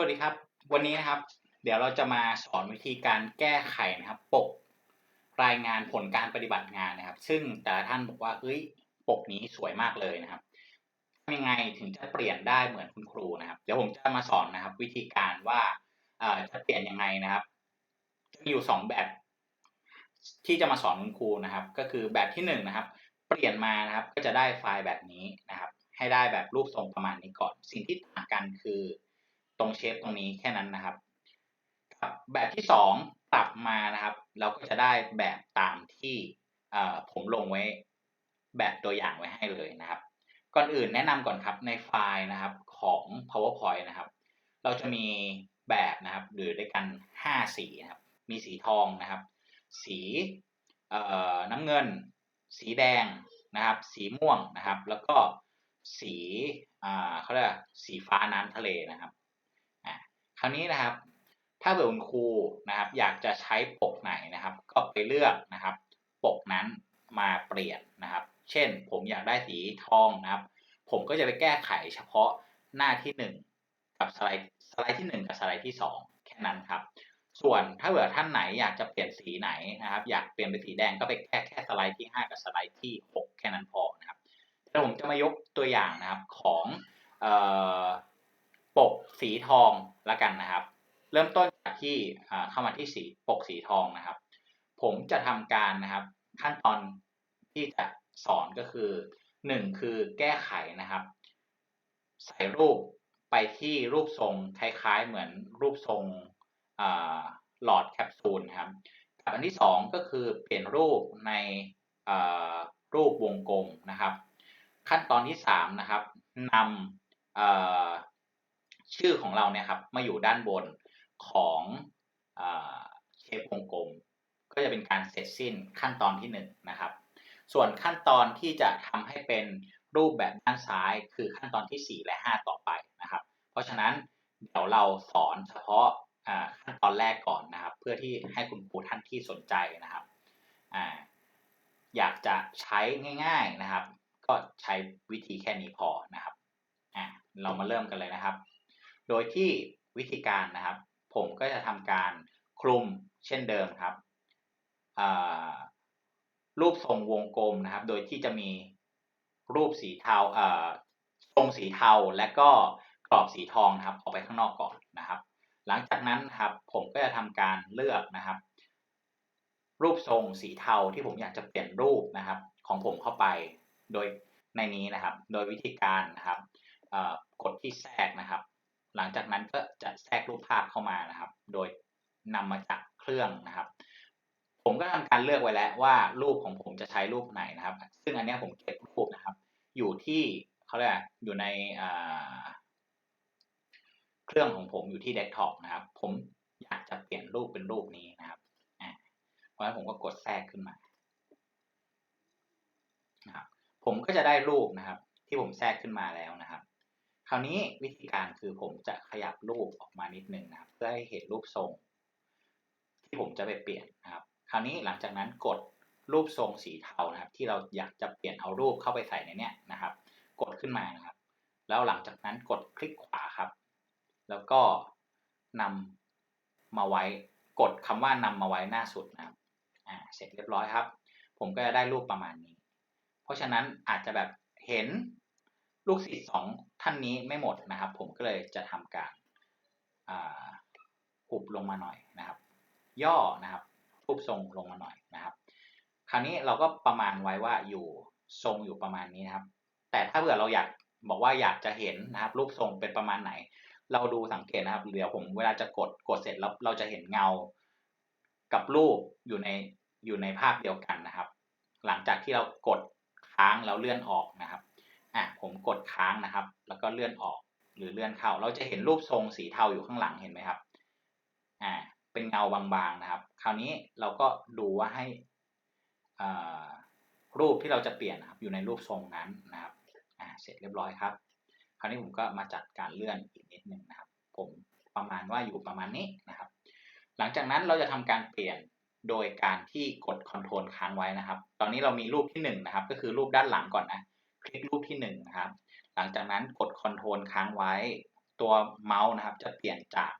สวัสดีครับ วันนี้นะครับ เดี๋ยวเราจะมาสอนวิธีการแก้ไขนะครับ ปกรายงานผลการปฏิบัติงานนะครับ ซึ่งแต่ละท่านบอกว่าเอ้ยปกนี้สวยมากเลยนะครับทำยังไงถึงจะเปลี่ยนได้เหมือนคุณครูนะครับ เดี๋ยวผมจะมาสอนนะครับ วิธีการว่าจะเปลี่ยนยังไงนะครับมีอยู่สองแบบ ที่จะมาสอนคุณครูนะครับ ก็คือแบบที่หนึ่งนะครับ เปลี่ยนมานะครับก็จะได้ไฟล์แบบนี้นะครับ ให้ได้แบบรูปทรงประมาณนี้ก่อน สิ่งที่ต่างกันคือ ตรงเชฟตรงนี้แค่นั้นนะครับ แบบที่สองปรับมานะครับ เราก็จะได้แบบตามที่ผมลงไว้แบบตัวอย่างไว้ให้เลยนะครับ ก่อนอื่นแนะนำก่อนครับในไฟล์นะครับของ powerpoint นะครับ เราจะมีแบบนะครับหรือด้วยกัน 5 สีนะครับ มีสีทองนะครับ สีน้ำเงิน สีแดงนะครับ สีม่วงนะครับ แล้วก็สีเขาเรียกสีฟ้าน้ำทะเลนะครับ คราวนี้นะครับ ถ้าเกิดคุณครูนะครับ อยากจะใช้ปกไหนนะครับ ก็ไปเลือกนะครับ ปกนั้นมาเปลี่ยนนะครับ เช่น ผมอยากได้สีทองนะครับ ผมก็จะไปแก้ไขเฉพาะหน้าที่ 1 กับสไลด์สไลด์ที่ 1 กับสไลด์ที่ 2 แค่นั้นครับ ส่วนถ้าเกิดท่านไหนอยากจะเปลี่ยนสีไหนนะครับ อยากเปลี่ยนเป็นสีแดงก็ไปแก้แค่สไลด์ที่ 5 กับสไลด์ที่ 6 แค่นั้นพอนะครับแล้วผมจะมายกตัวอย่างนะครับของเอ่อ ปกสีทองละกันนะครับ เริ่มต้นจากที่เข้ามาที่สีปกสีทองนะครับ ผมจะทำการนะครับ ขั้นตอนที่จะสอนก็คือหนึ่งคือแก้ไขนะครับ ใส่รูปไปที่รูปทรงคล้ายๆ เหมือนรูปทรงหลอดแคปซูลครับกับอันที่สองก็คือเปลี่ยนรูปในรูปวงกลมนะครับ ขั้นตอนที่สามนะครับนำ ชื่อของเราเนี่ยครับมาอยู่ด้านบนของเชฟวงกลม ก็จะเป็นการเสร็จสิ้นขั้นตอนที่หนึ่งนะครับ ส่วนขั้นตอนที่จะทำให้เป็นรูปแบบด้านซ้ายคือขั้นตอนที่ 4 และ 5 ต่อไปนะครับ เพราะฉะนั้นเดี๋ยวเราสอนเฉพาะขั้นตอนแรกก่อนนะครับ เพื่อที่ให้คุณครูท่านที่สนใจนะครับออยากจะใช้ง่าย ๆนะครับ ก็ใช้วิธีแค่นี้พอนะครับอ่าเรามาเริ่มกันเลยนะครับ โดยที่วิธีการนะครับ ผมก็จะทำการคลุมเช่นเดิมครับรูปทรงวงกลมนะครับ โดยที่จะมีรูปสีเทาทรงสีเทาและก็กรอบสีทองนะครับออกไปข้างนอกก่อนนะครับ หลังจากนั้นครับผมก็จะทำการเลือกนะครับ รูปทรงสีเทาที่ผมอยากจะเปลี่ยนรูปนะครับ ของผมเข้าไปโดยในนี้นะครับ โดยวิธีการนะครับกดที่แทรกนะครับ หลังจากนั้นก็จะแทรกรูปภาพเข้ามานะครับ โดยนำมาจากเครื่องนะครับ ผมก็ทำการเลือกไว้แล้วว่ารูปของผมจะใช้รูปไหนนะครับ ซึ่งอันนี้ผมเก็บรูปนะครับ อยู่ที่เขาเรียกอยู่ในเครื่องของผมอยู่ที่เดสก์ท็อปนะครับ ผมอยากจะเปลี่ยนรูปเป็นรูปนี้นะครับเพราะฉะนั้นผมก็กดแทรกขึ้นมานะครับผมก็จะได้รูปนะครับ ที่ผมแทรกขึ้นมาแล้วนะครับ คราวนี้วิธีการคือผมจะขยับรูปออกมานิดนึงนะครับเพื่อให้เห็นรูปทรง ที่ผมจะไปเปลี่ยนนะครับ คราวนี้หลังจากนั้นกดรูปทรงสีเทานะครับ ที่เราอยากจะเปลี่ยนเอารูปเข้าไปใส่ในเนี้ยนะครับ กดขึ้นมานะครับ แล้วหลังจากนั้นกดคลิกขวาครับ แล้วก็นำมาไว้กดคำว่านำมาไว้หน้าสุดนะครับอ่าเสร็จเรียบร้อยครับ ผมก็จะได้รูปประมาณนี้ เพราะฉะนั้นอาจจะแบบเห็น ลูกศิษย์สองท่านนี้ไม่หมดนะครับ ผมก็เลยจะทำการหุบลงมาหน่อยนะครับ ย่อนะครับรูปทรงลงมาหน่อยนะครับ คราวนี้เราก็ประมาณไว้ว่าอยู่ทรงอยู่ประมาณนี้นะครับ แต่ถ้าเผื่อเราอยากบอกว่าอยากจะเห็นนะครับ รูปทรงเป็นประมาณไหน เราดูสังเกตนะครับเดี๋ยวผมเวลาจะกดกดเสร็จแล้วเราจะเห็นเงา กับรูปอยู่ในอยู่ในภาพเดียวกันนะครับ หลังจากที่เรากดค้างแล้วเลื่อนออกนะครับ อะผมกดค้างนะครับ แล้วก็เลื่อนออกหรือเลื่อนเข้า เราจะเห็นรูปทรงสีเทาอยู่ข้างหลังเห็นไหมครับ อ่า เป็นเงาบางๆนะครับ คราวนี้เราก็ดูว่าให้อ่ารูปที่เราจะเปลี่ยนนะครับอยู่ในรูปทรงนั้นนะครับ อ่า เสร็จเรียบร้อยครับ คราวนี้ผมก็มาจัดการเลื่อนอีกนิดนึงนะครับ ผมประมาณว่าอยู่ประมาณนี้นะครับ หลังจากนั้นเราจะทำการเปลี่ยนโดยการที่กด Ctrl ค้างไว้นะครับ ตอนนี้เรามีรูปที่1นนะครับ ก็คือรูปด้านหลังก่อนนะ ลิกรูปที่1นะครับ หลังจากนั้นกด Ctrl ค้างไว้ ตัวเมาส์นะครับจะเปลี่ยนจาก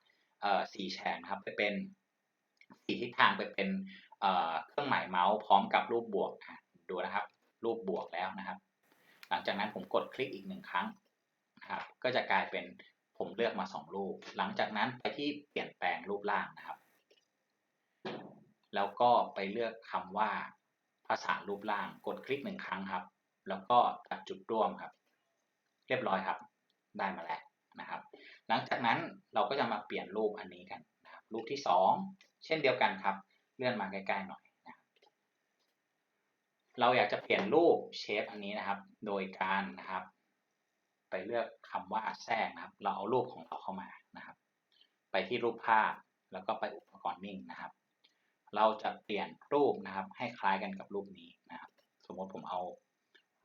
สีแฉกนะครับไปเป็นสีทิศทางไปเป็นเเครื่องหมายเมาส์พร้อมกับรูปบวกดูนะครับ รูปบวกแล้วนะครับ หลังจากนั้นผมกดคลิกอีกหนึ่งครั้งนะครับ ก็จะกลายเป็นผมเลือกมาสองรูป หลังจากนั้นไปที่เปลี่ยนแปลงรูปร่างนะครับ แล้วก็ไปเลือกคำว่าภาษารูปร่าง กดคลิกหนึ่งครั้งครับ แล้วก็ตัดจุดร่วมครับ เรียบร้อยครับ ได้มาแล้วนะครับ หลังจากนั้นเราก็จะมาเปลี่ยนรูปอันนี้กันนะครับรูปที่สองเช่นเดียวกันครับ เลื่อนมาใกล้ๆหน่อยนะครับเราอยากจะเปลี่ยนรูปเชฟอันนี้นะครับ โดยการนะครับ ไปเลือกคำว่าแทรกนะครับ เราเอารูปของเราเข้ามานะครับ ไปที่รูปภาพแล้วก็ไปอุปกรณ์นิ่งนะครับ เราจะเปลี่ยนรูปนะครับ ให้คล้ายกันกับรูปนี้นะครับ สมมติผมเอา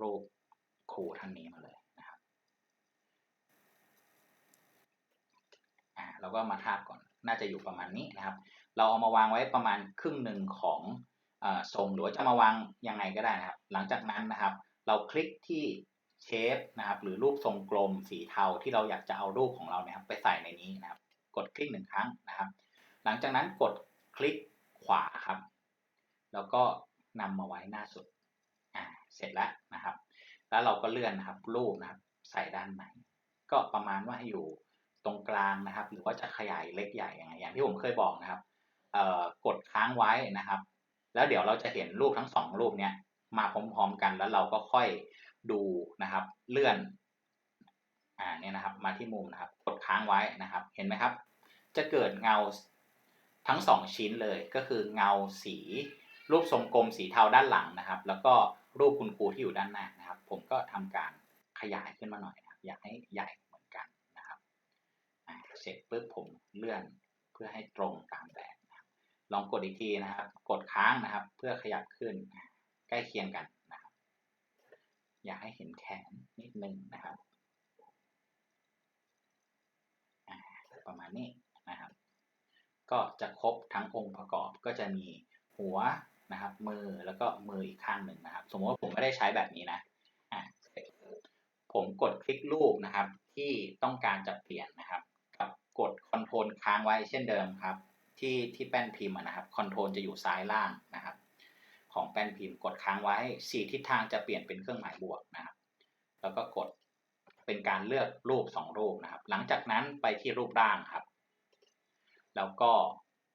รูปครูท่านนี้มาเลยนะครับอ่าเราก็มาทาบก่อน น่าจะอยู่ประมาณนี้นะครับ เราเอามาวางไว้ประมาณครึ่งหนึ่งของอทรงหรือว่าจะมาวางยังไงก็ได้นะครับ หลังจากนั้นนะครับ เราคลิกที่เชฟนะครับ หรือรูปทรงกลมสีเทาที่เราอยากจะเอารูปของเราเนี่ยครับไปใส่ในนี้นะครับ กดคลิกหนึ่งครั้งนะครับ หลังจากนั้นกดคลิกขวาครับ แล้วก็นำมาไว้หน้าสุด เสร็จแล้วนะครับ แล้วเราก็เลื่อนนะครับรูปนะครับใส่ด้านในก็ประมาณว่าให้อยู่ตรงกลางนะครับ หรือว่าจะขยายเล็กใหญ่ยังไงอย่างที่ผมเคยบอกนะครับกดค้างไว้นะครับ แล้วเดี๋ยวเราจะเห็นรูปทั้งสองรูปเนี้ยมาพร้อมๆกันแล้วเราก็ค่อยดูนะครับ เลื่อนอ่าเนี่ยนะครับ มาที่มุมนะครับ กดค้างไว้นะครับ เห็นไหมครับ จะเกิดเงาทั้งสองชิ้นเลยก็คือเงาสีรูปทรงกลมสีเทาด้านหลังนะครับ แล้วก็ รูปคุณครูที่อยู่ด้านหน้านะครับ ผมก็ทำการขยายขึ้นมาหน่อยนะครับ อยากให้ใหญ่เหมือนกันนะครับเสร็จปุ๊บผมเลื่อนเพื่อให้ตรงตามแบบนะครับ ลองกดอีกทีนะครับ กดค้างนะครับ เพื่อขยับขึ้นใกล้เคียงกันนะครับ อยากให้เห็นแขนนิดนึงนะครับประมาณนี้นะครับ ก็จะครบทั้งองค์ประกอบก็จะมีหัว นะครับ มือแล้วก็มืออีกข้างหนึ่งนะครับ สมมติว่าผมไม่ได้ใช้แบบนี้นะอ่าผมกดคลิกรูปนะครับ ที่ต้องการจะเปลี่ยนนะครับ กับกดคอนโทรลค้างไว้เช่นเดิมครับ ที่ที่แป้นพิมพ์นะครับคอนโทรลจะอยู่ซ้ายล่างนะครับ ของแป้นพิมพ์กดค้างไว้สีทิศทางจะเปลี่ยนเป็นเครื่องหมายบวกนะครับ แล้วก็กดเป็นการเลือกรูปสองรูปนะครับ หลังจากนั้นไปที่รูปร่างครับ แล้วก็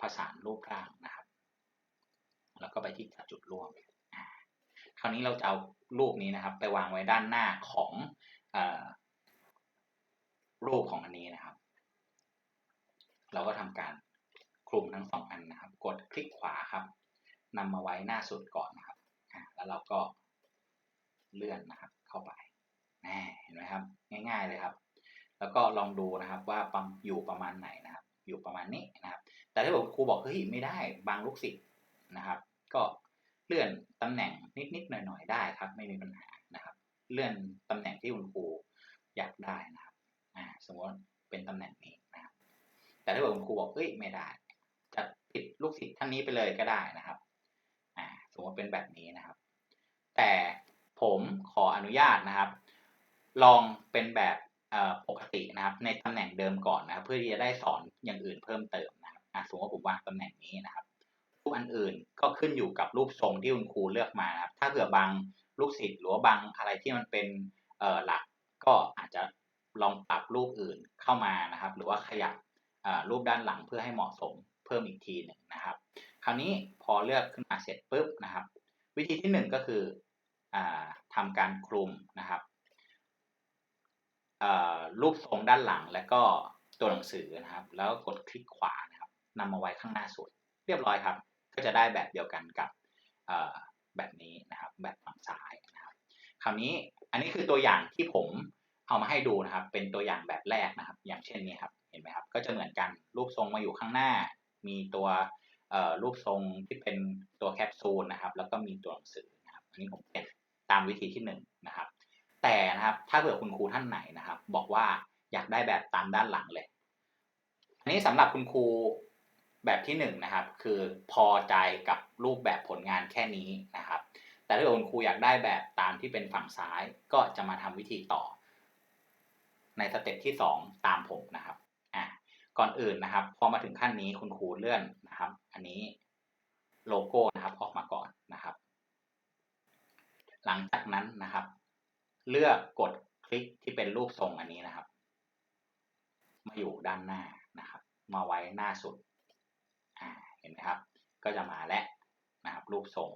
ผสานรูปร่างนะครับ ก็ไปที่จุดร่วมคราวนี้เราจะเอารูปนี้นะครับ ไปวางไว้ด้านหน้าของอรูปของอันนี้นะครับ เราก็ทำการคลุมทั้งสองอันนะครับ กดคลิกขวาครับนำมาไว้หน้าสุดก่อนนะครับแล้วเราก็เลื่อนนะครับ เข้าไปเห็นไหมครับ ง่าย ๆเลยครับ แล้วก็ลองดูนะครับว่าปั๊มอยู่ประมาณไหนนะครับ อยู่ประมาณนี้นะครับ แต่ถ้าบอกครูบอกเฮ้ยไม่ได้บางลูกศิษย์นะครับ ก็เลื่อนตำแหน่งนิดๆหน่อยๆได้ครับ ไม่มีปัญหานะครับ เลื่อนตำแหน่งที่คุณครูอยากได้นะครับสมมติเป็นตำแหน่งนี้นะครับ แต่ถ้าบอกคุณครูบอกเฮ้ยไม่ได้ จะปิดลูกศิษย์ท่านนี้ไปเลยก็ได้นะครับสมมติเป็นแบบนี้นะครับ แต่ผมขออนุญาตนะครับ ลองเป็นแบบปกตินะครับ ในตำแหน่งเดิมก่อนนะครับ เพื่อที่จะได้สอนอย่างอื่นเพิ่มเติมนะครับสมมติว่าผมวางตำแหน่งนี้นะครับ อันอื่น ก็ขึ้นอยู่กับรูปทรงที่คุณครูเลือกมานะครับ ถ้าเผื่อบางลูกศิษย์หรือว่าบางอะไรที่มันเป็นหลัก ก็อาจจะลองปรับรูปอื่นเข้ามานะครับ หรือว่าขยับรูปด้านหลังเพื่อให้เหมาะสมเพิ่มอีกทีหนึ่งนะครับ คราวนี้พอเลือกขึ้นมาเสร็จปุ๊บนะครับ วิธีที่หนึ่งก็คืออทำการคลุมนะครับรูปทรงด้านหลังและก็ตัวหนังสือนะครับ แล้วกดคลิกขวานะครับนำมาไว้ข้างหน้าสุดเรียบร้อยครับ ก็จะได้แบบเดียวกันกับแบบนี้นะครับ แบบฝั่งซ้ายนะครับ คราวนี้อันนี้คือตัวอย่างที่ผมเอามาให้ดูนะครับ เป็นตัวอย่างแบบแรกนะครับ อย่างเช่นนี้ครับ เห็นไหมครับ ก็จะเหมือนกันรูปทรงมาอยู่ข้างหน้า มีตัวรูปทรงที่เป็นตัวแคปซูลนะครับ แล้วก็มีตัวหนังสือนะครับ อันนี้ผมเป็นตามวิธีที่1นนะครับ แต่นะครับ ถ้าเผื่อคุณครูท่านไหนนะครับ บอกว่าอยากได้แบบตามด้านหลังเลย อันนี้สำหรับคุณครู แบบที่1นนะครับคือพอใจกับรูปแบบผลงานแค่นี้นะครับ แต่ถ้าคุณครูอยากได้แบบตามที่เป็นฝั่งซ้ายก็จะมาทำวิธีต่อ ในสเต็ปที่ 2 ตามผมนะครับอะก่อนอื่นนะครับ พอมาถึงขั้นนี้คุณครูเลื่อนนะครับ อันนี้โลโก้นะครับออกมาก่อนนะครับ หลังจากนั้นนะครับ เลือกกดคลิกที่เป็นรูปทรงอันนี้นะครับ มาอยู่ด้านหน้านะครับ มาไว้หน้าสุด เห็นไหมครับ ก็จะมาแล้วนะครับรูปทรง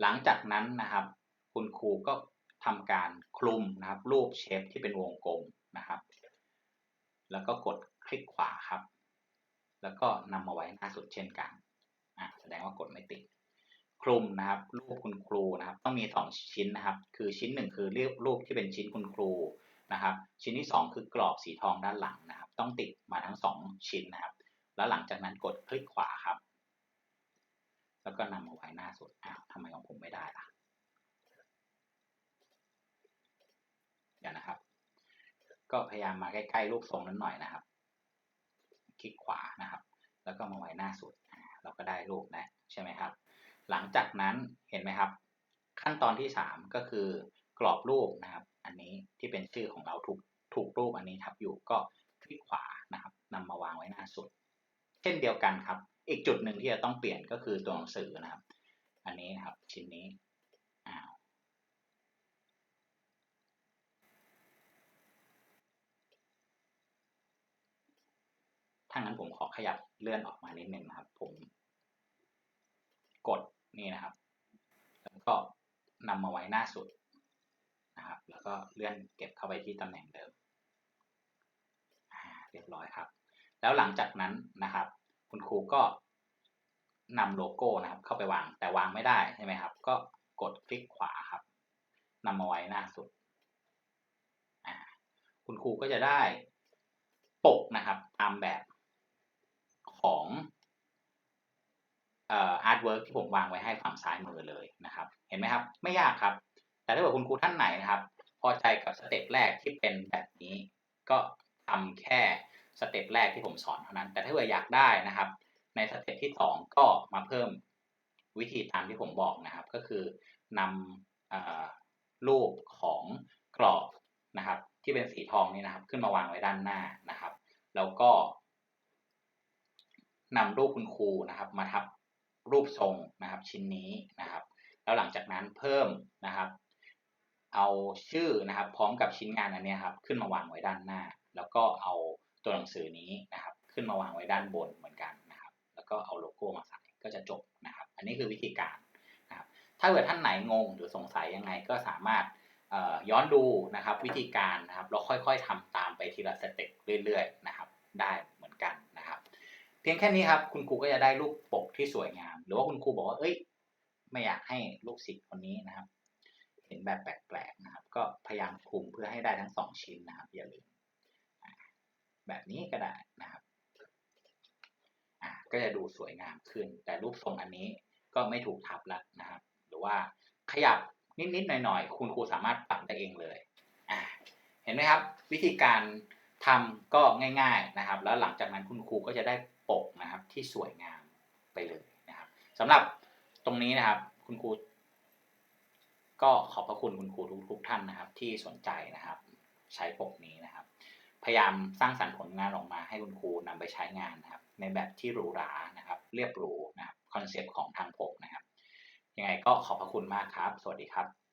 หลังจากนั้นนะครับ คุณครูก็ทำการคลุมนะครับ รูปเชฟที่เป็นวงกลมนะครับ แล้วก็กดคลิกขวาครับ แล้วก็นำมาไว้หน้าสุดเช่นกันอ่าแสดงว่ากดไม่ติดคลุมนะครับรูปคุณครูนะครับ ต้องมี 2 ชิ้นนะครับ คือชิ้นหนึ่งคือรูปรูปที่เป็นชิ้นคุณครูนะครับ ชิ้นที่ 2 คือกรอบสีทองด้านหลังนะครับ ต้องติดมาทั้ง 2 ชิ้นนะครับ แล้วหลังจากนั้นกดคลิกขวาครับ แล้วก็นำมาไว้หน้าสุดอ้าวทำไมของผมไม่ได้ล่ะเดี๋ยวนะครับ ก็พยายามมาใกล้ๆรูปทรงนั้นหน่อยนะครับ คลิกขวานะครับ แล้วก็มาไว้หน้าสุดเราก็ได้รูปแล้วใช่ไหมครับ หลังจากนั้นเห็นไหมครับ ขั้นตอนที่ 3 ก็คือกรอบรูปนะครับ อันนี้ที่เป็นชื่อของเราถูกถูกรูปอันนี้ทับอยู่ก็คลิกขวานะครับนำมาวางไว้หน้าสุด เช่นเดียวกันครับ อีกจุดหนึ่งที่จะต้องเปลี่ยนก็คือตัวหนังสือนะครับ อันนี้นะครับชิ้นนี้อ้าวถ้างั้นผมขอขยับเลื่อนออกมานิดนึงนะครับ ผมกดนี่นะครับ แล้วก็นำมาไว้หน้าสุดนะครับ แล้วก็เลื่อนเก็บเข้าไปที่ตำแหน่งเดิมเรียบร้อยครับ แล้วหลังจากนั้นนะครับ คุณครูก็นำโลโก้นะครับ เข้าไปวางแต่วางไม่ได้ใช่ไหมครับ ก็กดคลิกขวาครับนำมาไว้หน้าสุด คุณครูก็จะได้ปกนะครับ ตามแบบของเอ่ออาร์ตเวิร์กที่ผมวางไว้ให้ฝั่งซ้ายมือเลยนะครับ เห็นไหมครับ ไม่ยากครับ แต่ถ้าเกิดคุณครูท่านไหนนะครับ พอใจกับสเต็ปแรกที่เป็นแบบนี้ ก็ทำแค่สเต็ป แรกที่ผมสอนเท่านั้น แต่ถ้าเกิดอยากได้นะครับ ในสเต็ปที่ 2 ก็มาเพิ่มวิธีตามที่ผมบอกนะครับ ก็คือนำอรูปของกรอบนะครับ ที่เป็นสีทองนี่นะครับ ขึ้นมาวางไว้ด้านหน้านะครับ แล้วก็นำรูปคุณครูนะครับ มาทับรูปทรงนะครับ ชิ้นนี้นะครับ แล้วหลังจากนั้นเพิ่มนะครับ เอาชื่อนะครับ พร้อมกับชิ้นงานอันนี้ครับ ขึ้นมาวางไว้ด้านหน้า แล้วก็เอา ตัวหนังสือนี้นะครับขึ้นมาวางไว้ด้านบนเหมือนกันนะครับ แล้วก็เอาโลโก้มาใส่ก็จะจบนะครับ อันนี้คือวิธีการนะครับถ้าเกิดท่านไหนงงหรือสงสัยยังไงก็สามารถย้อนดูนะครับวิธีการนะครับแล้วค่อยๆทำตามไปทีละสเต็ปเรื่อยๆนะครับได้เหมือนกันนะครับ เพียงแค่นี้ครับคุณครูก็จะได้รูปปกที่สวยงาม หรือว่าคุณครูบอกว่าเอ้ย ไม่อยากให้ลูกศิษย์คนนี้นะครับ เห็นแบบแปลกๆนะครับ ก็พยายามคุมเพื่อให้ได้ทั้งสองชิ้นนะครับอย่าลืม แบบนี้ก็ได้นะครับก็จะดูสวยงามขึ้น แต่รูปทรงอันนี้ก็ไม่ถูกทับแล้วนะครับ หรือว่าขยับนิดๆหน่อยๆ คุณครูสามารถปรับได้เองเลยเห็นไหมครับ วิธีการทำก็ง่ายๆนะครับ แล้วหลังจากนั้นคุณครูก็จะได้ปกนะครับที่สวยงามไปเลยนะครับสำหรับตรงนี้นะครับคุณครูก็ขอบพระคุณคุณครูทุกๆท่านนะครับ ที่สนใจนะครับ ใช้ปกนี้นะครับ พยายามสร้างสรรค์ผลงานออกมาให้คุณครูนำไปใช้งานนะครับ ในแบบที่หรูหรานะครับ เรียบหรูนะครับคอนเซปต์ของทางผมนะครับ ยังไงก็ขอบพระคุณมากครับ สวัสดีครับ